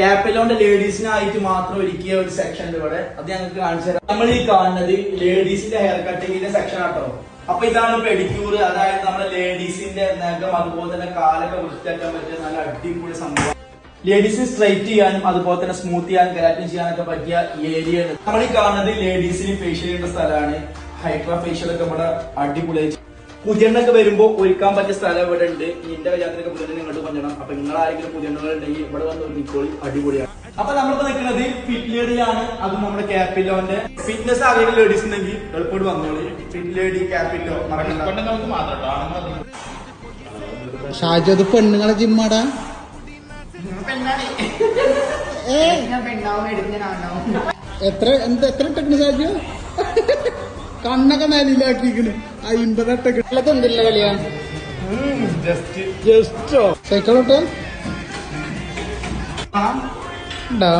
ക്യാപ്പിലോണ്ട് ലേഡീസിനായിട്ട് മാത്രം ഒരുക്കിയ ഒരു സെക്ഷൻ ഉണ്ട് ഇവിടെ. അത് ഞങ്ങൾക്ക് കാണിച്ചു തരാം. നമ്മൾ ഈ കാണുന്നത് ലേഡീസിന്റെ ഹെയർ കട്ടിങ്ങിന്റെ സെക്ഷൻ ആട്ടോ. അപ്പൊ ഇതാണ് പെഡിക്യൂർ അതായത് നമ്മുടെ ലേഡീസിന്റെ നഖം അതുപോലെ തന്നെ കാലൊക്കെ വൃത്തിയാക്കാൻ പറ്റിയ നല്ല അടിപൊളി സംഭവം. ലേഡീസിന് സ്ട്രൈറ്റ് ചെയ്യാനും അതുപോലെ തന്നെ സ്മൂത്ത് ചെയ്യാനും കരാറ്റിൻ ചെയ്യാനൊക്കെ പറ്റിയ ഏരിയ നമ്മൾ ഈ കാണുന്നത് ലേഡീസിന് ഫേഷ്യൽ ചെയ്യേണ്ട സ്ഥലമാണ്. ഹൈഡ്രാ ഫേഷ്യൽ ഒക്കെ ഇവിടെ അടിപൊളിയായി പുതിയണ്ണൊക്കെ വരുമ്പോ ഒരുക്കാൻ പറ്റിയ സ്ഥലം ഇവിടെ ഉണ്ട്. നിന്റെ കല്യാണത്തിനൊക്കെ പുതിയ ഇങ്ങോട്ട് കൊണ്ടുവരണം. അപ്പൊ നിങ്ങൾ ആരെങ്കിലും പുതിയണ്ണുകൾ ഉണ്ടെങ്കിൽ ഇവിടെ വന്ന് നിക്കോളി അടിപൊളിയാണ്. അപ്പൊ നമ്മളിപ്പോ നിൽക്കുന്നത് ഫിറ്റ്ലേഡിലാണ് അത് നമ്മുടെ ക്യാപിലോന്റെ ഫിറ്റ്നസ് ആരെങ്കിലും ലേഡീസ് ഉണ്ടെങ്കിൽ എളുപ്പമായിട്ട് വന്നോളി. ഫിറ്റ്ലേഡി ക്യാപിലോ മറക്കണ്ട. പെണ്ണുങ്ങൾക്ക് മാത്രം ഷാജു അത് പെണ്ണുങ്ങളെ ജിമ്മാടാ? എത്ര എന്താ എത്ര ഷാജു? കണ്ണൊക്കെ നിലയിലാക്കിക്കണ് അയിമ്പത് ഇട്ടേക്കണ് എന്തില്ല കളിയാ? ജസ്റ്റ് ജസ്റ്റോ സൈക്കിളോട്ടോ ഡാ.